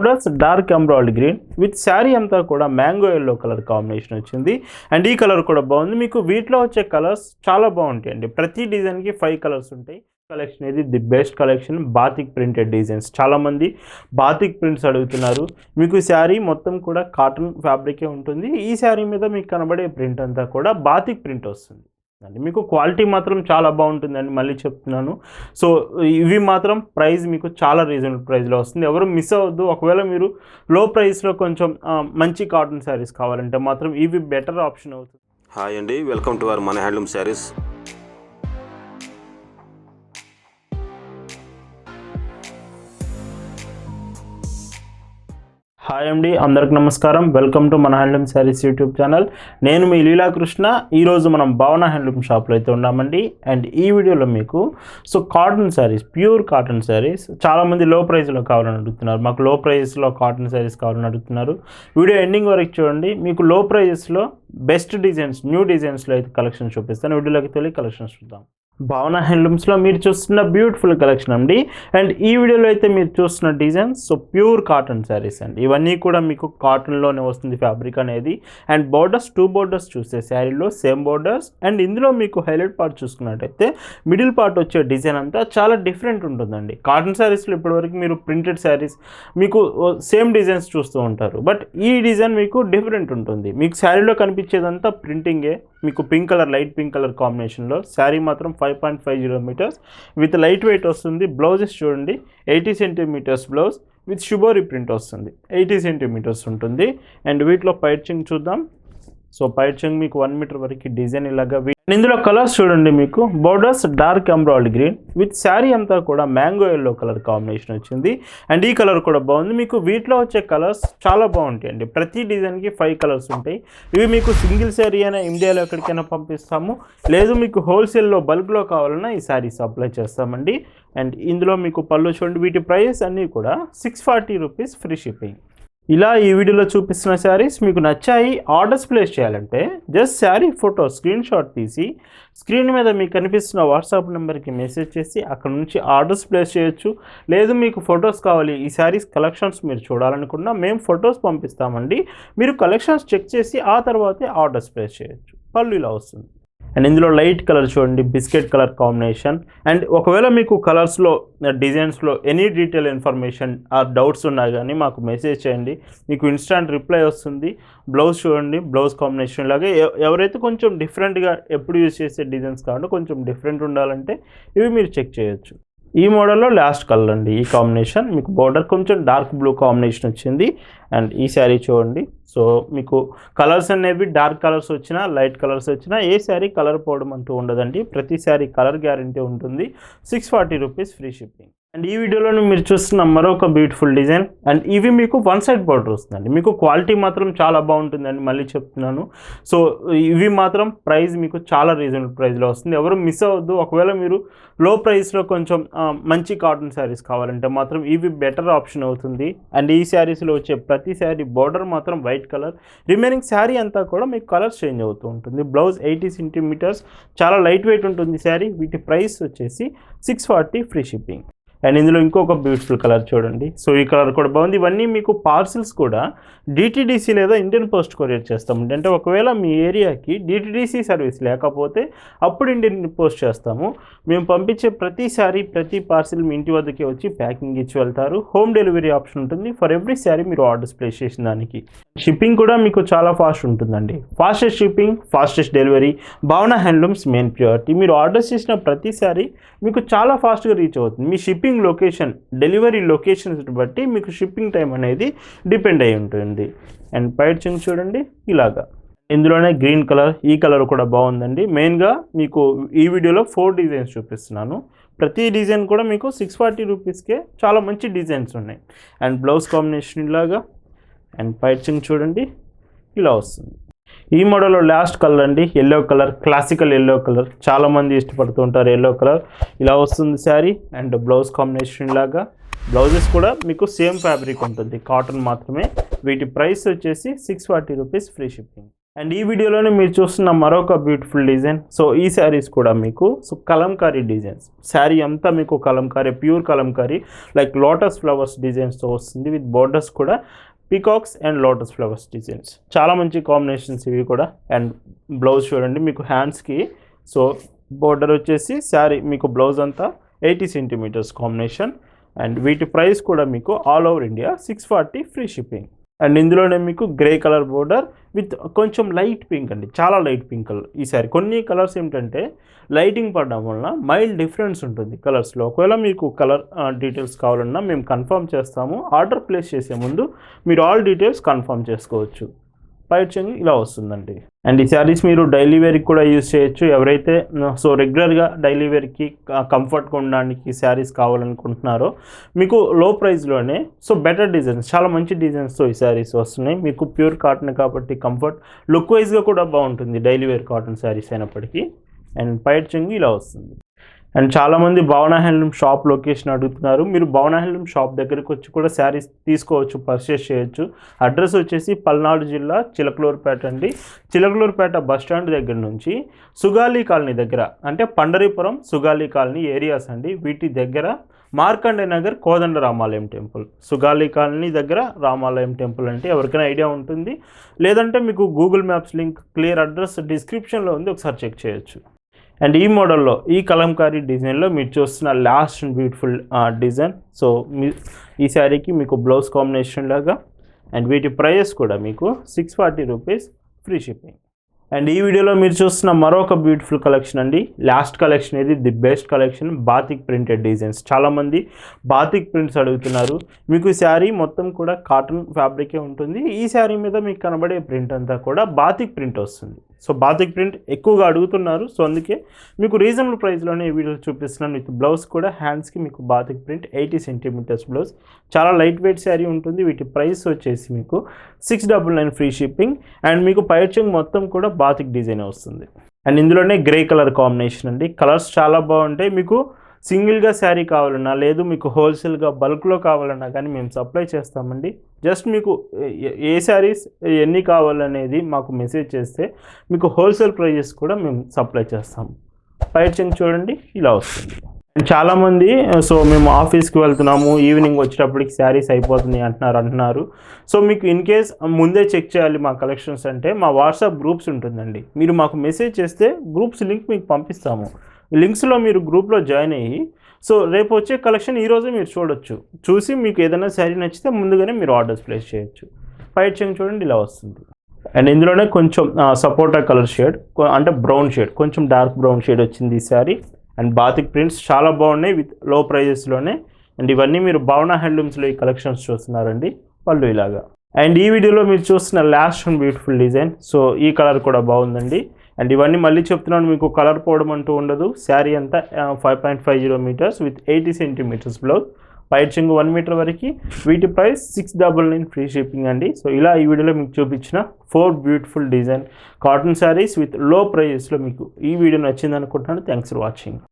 Plus dark embroid green with sari అంతా కూడా mango yellow colour combination వచ్చింది. And ఈ కలర్ కూడా బాగుంది. మీకు వీటిలో వచ్చే కలర్స్ చాలా బాగుంటాయండి. ప్రతి డిజైన్కి ఫైవ్ కలర్స్ ఉంటాయి. కలెక్షన్ ఇది the best collection batik printed designs చాలామంది బాతిక్ ప్రింట్స్ అడుగుతున్నారు. మీకు శారీ మొత్తం కూడా కాటన్ ఫ్యాబ్రికే ఉంటుంది. ఈ శారీ మీద మీకు కనబడే ప్రింట్ అంతా కూడా బాతిక్ ప్రింట్ వస్తుంది. అండి. మీకు క్వాలిటీ మాత్రం చాలా బాగుంటుందండి మళ్ళీ చెప్తున్నాను. సో ఇవి మాత్రం ప్రైస్ మీకు చాలా రీజనబుల్ ప్రైస్లో వస్తుంది. ఎవరు మిస్ అవ్వద్దు. ఒకవేళ మీరు లో ప్రైస్లో కొంచెం మంచి కాటన్ శారీస్ కావాలంటే మాత్రం ఇవి బెటర్ ఆప్షన్ అవుతుంది. హాయ్ అండి. వెల్కమ్ టు అవర్ మన హ్యాండ్లూమ్ శారీస్. హాయ్ అండి అందరికి నమస్కారం. వెల్కమ్ టు మన హ్యాండ్లూమ్ శారీస్ యూట్యూబ్ ఛానల్ నేను మీ లీలాకృష్ణ. ఈరోజు మనం భావన హ్యాండ్లూమ్ షాప్లో అయితే ఉన్నామండి. అండ్ ఈ వీడియోలో మీకు so cotton saris pure cotton saris చాలామంది లో ప్రైస్లో కావాలని అడుగుతున్నారు. మాకు లో ప్రైజెస్లో కాటన్ శారీస్ కావాలని అడుగుతున్నారు. వీడియో ఎండింగ్ వరకు చూడండి. మీకు లో ప్రైజెస్లో బెస్ట్ డిజైన్స్ న్యూ డిజైన్స్లో అయితే కలెక్షన్ చూపిస్తాను. వీడియోలోకి వెళ్ళి కలెక్షన్స్ చూద్దాం. భావన హ్యాండ్లూమ్స్లో మీరు చూస్తున్న బ్యూటిఫుల్ కలెక్షన్ అండి. అండ్ ఈ వీడియోలో అయితే మీరు చూస్తున్న designs so pure cotton saris అండి. ఇవన్నీ కూడా మీకు కాటన్లోనే వస్తుంది ఫ్యాబ్రిక్ అనేది. అండ్ బోర్డర్స్ టూ బోర్డర్స్ చూస్తే శారీలో సేమ్ బోర్డర్స్ అండ్ ఇందులో మీకు హైలైట్ పార్ట్ చూసుకున్నట్టయితే మిడిల్ పార్ట్ వచ్చే డిజైన్ అంతా చాలా డిఫరెంట్ ఉంటుందండి. కాటన్ శారీస్లో ఇప్పటివరకు మీరు ప్రింటెడ్ శారీస్ మీకు సేమ్ డిజైన్స్ చూస్తూ ఉంటారు. బట్ ఈ డిజైన్ మీకు డిఫరెంట్ ఉంటుంది. మీకు శారీలో కనిపించేదంతా ప్రింటింగే మీకు pink colour light pink colour కాంబినేషన్లో శారీ మాత్రం five point five zero metres with light weight వస్తుంది. బ్లౌజెస్ చూడండి. ఎయిటీ సెంటీమీటర్స్ బ్లౌజ్ విత్ షుబోరి ప్రింట్ వస్తుంది. ఎయిటీ సెంటీమీటర్స్ ఉంటుంది. అండ్ వీటిలో పైచింగ్ చూద్దాం. సో పైచింగ్ మీకు వన్ మీటర్ వరకు డిజైన్ ఇలాగా ఇందులో కలర్స్ చూడండి మీకు. Borders dark embroid green with sari అంతా కూడా మ్యాంగో ఎల్లో కలర్ కాంబినేషన్ వచ్చింది. అండ్ ఈ కలర్ కూడా బాగుంది. మీకు వీటిలో వచ్చే కలర్స్ చాలా బాగుంటాయండి. ప్రతి డిజైన్కి ఫైవ్ కలర్స్ ఉంటాయి. ఇవి మీకు సింగిల్ శారీ అయినా ఇండియాలో ఎక్కడికైనా పంపిస్తాము. లేదు మీకు హోల్సేల్లో బల్క్లో కావాలన్నా ఈ శారీ సప్లై చేస్తామండి. అండ్ ఇందులో మీకు పళ్ళు చూడండి. వీటి ప్రైస్ అన్నీ కూడా six forty rupees free shipping ఇలా ఈ వీడియోలో చూపిస్తున్న శారీస్ మీకు నచ్చాయి ఆర్డర్స్ ప్లేస్ చేయాలంటే just sari photo screenshot తీసి స్క్రీన్ మీద మీకు కనిపిస్తున్న వాట్సాప్ నెంబర్కి మెసేజ్ చేసి అక్కడ నుంచి ఆర్డర్స్ ప్లేస్ చేయొచ్చు. లేదు మీకు ఫొటోస్ కావాలి ఈ శారీస్ కలెక్షన్స్ మీరు చూడాలనుకున్నా మేము ఫొటోస్ పంపిస్తామండి. మీరు కలెక్షన్స్ చెక్ చేసి ఆ తర్వాతే ఆర్డర్స్ ప్లేస్ చేయొచ్చు. పళ్ళు ఇలా వస్తుంది. అండ్ ఇందులో లైట్ కలర్ చూడండి బిస్కెట్ కలర్ కాంబినేషన్ అండ్ ఒకవేళ మీకు కలర్స్లో డిజైన్స్లో ఎనీ డీటెయిల్ ఇన్ఫర్మేషన్ ఆ డౌట్స్ ఉన్నా కానీ మాకు మెసేజ్ చేయండి. మీకు ఇన్స్టాంట్ రిప్లై వస్తుంది. బ్లౌజ్ చూడండి బ్లౌజ్ కాంబినేషన్ లాగా ఎ- ఎవరైతే కొంచెం డిఫరెంట్గా ఎప్పుడు యూజ్ చేసే డిజైన్స్ కావాలో కొంచెం డిఫరెంట్ ఉండాలంటే ఇవి మీరు చెక్ చేయొచ్చు. ఈ మోడల్లో లాస్ట్ కలర్ అండి. ఈ కాంబినేషన్ మీకు బార్డర్ కొంచెం డార్క్ బ్లూ కాంబినేషన్ వచ్చింది. అండ్ ఈ శారీ చూడండి. సో మీకు కలర్స్ అనేవి డార్క్ కలర్స్ వచ్చినా లైట్ కలర్స్ వచ్చినా ఏ శారీ కలర్ పోవడం అంటూ ఉండదండి. ప్రతి శారీ కలర్ గ్యారంటీ ఉంటుంది. Six forty rupees free shipping and ఈ వీడియోలో మీరు చూస్తున్న మరొక బ్యూటిఫుల్ డిజైన్ అండ్ ఇవి మీకు వన్ సైడ్ బార్డర్ వస్తుందండి. మీకు క్వాలిటీ మాత్రం చాలా బాగుంటుందండి మళ్ళీ చెప్తున్నాను. సో ఇవి మాత్రం ప్రైస్ మీకు చాలా రీజనబుల్ ప్రైస్లో వస్తుంది. ఎవరు మిస్ అవ్వద్దు. ఒకవేళ మీరు లో ప్రైస్లో కొంచెం మంచి కాటన్ శారీస్ కావాలంటే మాత్రం ఇవి బెటర్ ఆప్షన్ అవుతుంది. అండ్ ఈ శారీస్లో వచ్చే ప్రతి శారీ బార్డర్ మాత్రం వైట్ కలర్ రిమైనింగ్ శారీ అంతా కూడా మీకు కలర్ చేంజ్ అవుతూ ఉంటుంది. బ్లౌజ్ ఎయిటీ సెంటీమీటర్స్ చాలా లైట్ వెయిట్ ఉంటుంది శారీ వీటి ప్రైస్ వచ్చేసి six forty free shipping and ఇందులో ఇంకొక బ్యూటిఫుల్ కలర్ చూడండి. సో ఈ కలర్ కూడా బాగుంది. ఇవన్నీ మీకు పార్సిల్స్ కూడా డిటిడిసి లేదా ఇండియన్ పోస్ట్ కొరియర్ చేస్తాము అంటే ఒకవేళ మీ ఏరియాకి డిటిడిసి సర్వీస్ లేకపోతే అప్పుడు ఇండియన్ పోస్ట్ చేస్తాము. మేము పంపించే ప్రతిసారి ప్రతి పార్సిల్ మీ ఇంటి వద్దకే వచ్చి ప్యాకింగ్ ఇచ్చి వెళ్తారు. హోమ్ డెలివరీ ఆప్షన్ ఉంటుంది. ఫర్ ఎవ్రీ శారీ మీరు ఆర్డర్స్ ప్లేస్ చేసిన దానికి. షిప్పింగ్ కూడా మీకు చాలా ఫాస్ట్ ఉంటుందండి. Fastest shipping fastest delivery Bhavana handlooms main priority మీరు ఆర్డర్స్ చేసిన ప్రతిసారి మీకు చాలా ఫాస్ట్గా రీచ్ అవుతుంది. మీ షిప్పింగ్ లొకేషన్ డెలివరీ లొకేషన్స్ బట్టి మీకు షిప్పింగ్ టైం అనేది డిపెండ్ అయి ఉంటుంది. అండ్ పైచింగ్ చూడండి. ఇలాగా. ఇందులోనే గ్రీన్ కలర్ ఈ కలర్ కూడా బాగుందండి. మెయిన్గా మీకు ఈ వీడియోలో ఫోర్ డిజైన్స్ చూపిస్తున్నాను. ప్రతి డిజైన్ కూడా మీకు సిక్స్ ఫార్టీ రూపీస్కే చాలా మంచి డిజైన్స్ ఉన్నాయి. అండ్ బ్లౌజ్ కాంబినేషన్ ఇలాగా. అండ్ పైచింగ్ చూడండి. ఇలా వస్తుంది. ఈ మోడల్లో లాస్ట్ కలర్ అండి yellow colour classical yellow colour చాలామంది ఇష్టపడుతూ ఉంటారు ఎల్లో కలర్ ఇలా వస్తుంది శారీ అండ్ బ్లౌజ్ కాంబినేషన్ లాగా. బ్లౌజెస్ కూడా మీకు సేమ్ ఫ్యాబ్రిక్ ఉంటుంది కాటన్ మాత్రమే. వీటి ప్రైస్ వచ్చేసి six forty rupees free shipping and ఈ వీడియోలోనే మీరు చూస్తున్న మరొక బ్యూటిఫుల్ డిజైన్ సో ఈ శారీస్ కూడా మీకు సో కలంకారీ డిజైన్స్ శారీ అంతా మీకు Kalamkari pure Kalamkari like lotus flowers డిజైన్స్తో వస్తుంది. విత్ బోర్డర్స్ కూడా peacocks and lotus flowers designs. చాలా మంచి కాంబినేషన్స్ ఇవి కూడా. అండ్ బ్లౌజ్ చూడండి మీకు హ్యాండ్స్కి సో బోర్డర్ వచ్చేసి శారీ మీకు బ్లౌజ్ అంతా ఎయిటీ సెంటీమీటర్స్ కాంబినేషన్. అండ్ వీటి ప్రైస్ కూడా మీకు all over India six forty free shipping. And ఇందులోనే మీకు గ్రే కలర్ బోర్డర్ విత్ కొంచెం లైట్ పింక్ అండి. చాలా లైట్ పింక్ కలర్ ఈసారి కొన్ని కలర్స్ ఏమిటంటే లైటింగ్ పడడం వలన మైల్డ్ డిఫరెన్స్ ఉంటుంది కలర్స్లో ఒకవేళ మీకు కలర్ డీటెయిల్స్ కావాలన్నా మేము కన్ఫర్మ్ చేస్తాము. ఆర్డర్ ప్లేస్ చేసే ముందు మీరు ఆల్ డీటెయిల్స్ కన్ఫర్మ్ చేసుకోవచ్చు. పైట్ చెంగు ఇలా వస్తుందండి. అండ్ ఈ శారీస్ మీరు డైలీ వేర్కి కూడా యూజ్ చేయొచ్చు. ఎవరైతే సో రెగ్యులర్గా డైలీ వేర్కి కంఫర్ట్గా ఉండడానికి శారీస్ కావాలనుకుంటున్నారో మీకు లో ప్రైస్లోనే సో బెటర్ డిజైన్స్ చాలా మంచి డిజైన్స్తో ఈ శారీస్ వస్తున్నాయి. మీకు ప్యూర్ కాటన్ కాబట్టి కంఫర్ట్ లుక్ వైజ్గా కూడా బాగుంటుంది డైలీ వేర్ కాటన్ శారీస్ అయినప్పటికీ. అండ్ పైట్ చెంగు ఇలా వస్తుంది. అండ్ చాలామంది భావన హ్యాండ్లూమ్ షాప్ లొకేషన్ అడుగుతున్నారు. మీరు భావన హ్యాండ్లూమ్ షాప్ దగ్గరికి వచ్చి కూడా శారీస్ తీసుకోవచ్చు పర్చేస్ చేయొచ్చు. అడ్రస్ వచ్చేసి పల్నాడు జిల్లా చిలకలూరుపేట అండి. చిలకలూరుపేట బస్ స్టాండ్ దగ్గర నుంచి సుగాలి కాలనీ దగ్గర అంటే పండరీపురం సుగాలి కాలనీ ఏరియాస్ అండి. వీటి దగ్గర మార్కండే నగర్ కోదండ రామాలయం టెంపుల్. సుగాలి కాలనీ దగ్గర రామాలయం టెంపుల్ అంటే ఎవరికైనా ఐడియా ఉంటుంది. లేదంటే మీకు Google Maps link clear address డిస్క్రిప్షన్లో ఉంది ఒకసారి చెక్ చేయొచ్చు. అండ్ ఈ మోడల్లో ఈ కలంకారీ డిజైన్లో మీరు చూస్తున్న last and beautiful design so మీ ఈ శారీకి మీకు బ్లౌజ్ కాంబినేషన్ లాగా అండ్ వీటి ప్రైజెస్ కూడా మీకు six forty rupees free shipping and ఈ వీడియోలో మీరు చూస్తున్న మరొక బ్యూటిఫుల్ కలెక్షన్ అండి. లాస్ట్ కలెక్షన్ ఇది the best collection batik printed designs చాలామంది బాతిక్ ప్రింట్స్ అడుగుతున్నారు. మీకు శారీ మొత్తం కూడా కాటన్ ఫ్యాబ్రికే ఉంటుంది. ఈ శారీ మీద మీకు కనబడే ప్రింట్ అంతా కూడా బాతిక్ ప్రింట్ వస్తుంది. సో బాతిక్ ప్రింట్ ఎక్కువగా అడుగుతున్నారు. సో అందుకే మీకు రీజనబుల్ ప్రైస్లోనే ఈ వీడియో చూపిస్తున్నాను. విత్ బ్లౌజ్ కూడా హ్యాండ్స్కి మీకు batik print eighty centimetres blouse. చాలా లైట్ వెయిట్ శారీ ఉంటుంది. వీటి ప్రైస్ వచ్చేసి మీకు six double nine free shipping. And మీకు పైచింగ్ మొత్తం కూడా బాతిక్ డిజైన్ వస్తుంది. అండ్ ఇందులోనే గ్రే కలర్ కాంబినేషన్ అండి. కలర్స్ చాలా బాగుంటాయి. మీకు సింగిల్గా శారీ కావాలన్నా లేదు మీకు హోల్సేల్గా బల్క్లో కావాలన్నా కానీ మేము సప్లై చేస్తామండి. జస్ట్ మీకు ఏ- శారీస్ ఎన్ని కావాలనేది మాకు మెసేజ్ చేస్తే మీకు హోల్సేల్ ప్రైజెస్ కూడా మేము సప్లై చేస్తాం. పైచింగ్ చూడండి ఇలా వస్తుంది. చాలామంది సో మేము ఆఫీస్కి వెళ్తున్నాము ఈవినింగ్ వచ్చేటప్పటికి శారీస్ అయిపోతున్నాయి అంటున్నారు అంటున్నారు. సో మీకు ఇన్ కేస్ ముందే చెక్ చేయాలి మా కలెక్షన్స్ అంటే మా వాట్సాప్ గ్రూప్స్ ఉంటుందండి. మీరు మాకు మెసేజ్ చేస్తే గ్రూప్స్ లింక్ మీకు పంపిస్తాము. లింక్స్లో మీరు గ్రూప్లో జాయిన్ అయ్యి సో రేపు వచ్చే కలెక్షన్ ఈరోజే మీరు చూడొచ్చు. చూసి మీకు ఏదైనా శారీ నచ్చితే ముందుగానే మీరు ఆర్డర్స్ ప్లేస్ చేయొచ్చు. ఫైట్ చెంగ్ చూడండి ఇలా వస్తుంది. అండ్ ఇందులోనే కొంచెం సపోటా కలర్ షేడ్ అంటే బ్రౌన్ షేడ్ కొంచెం డార్క్ బ్రౌన్ షేడ్ వచ్చింది ఈ శారీ. అండ్ బాతిక్ ప్రింట్స్ చాలా బాగున్నాయి విత్లో ప్రైజెస్లోనే. అండ్ ఇవన్నీ మీరు భావన హ్యాండ్లూమ్స్లో ఈ కలెక్షన్స్ చూస్తున్నారండి వాళ్ళు ఇలాగా. అండ్ ఈ వీడియోలో మీరు చూస్తున్న last and beautiful design so ఈ కలర్ కూడా బాగుందండి. అండ్ ఇవన్నీ మళ్ళీ చెప్తున్నాను మీకు కలర్ పోవడం అంటూ ఉండదు. శారీ అంతా five point five zero metres with eighty centimetres blouse పైచింగ్ one metre వరకు. వీటి price six double nine free shipping అండి. సో ఇలా ఈ వీడియోలో మీకు చూపించిన four beautiful design cotton saris విత్లో ప్రైజెస్లో మీకు ఈ వీడియో నచ్చింది అనుకుంటున్నాను. Thanks for watching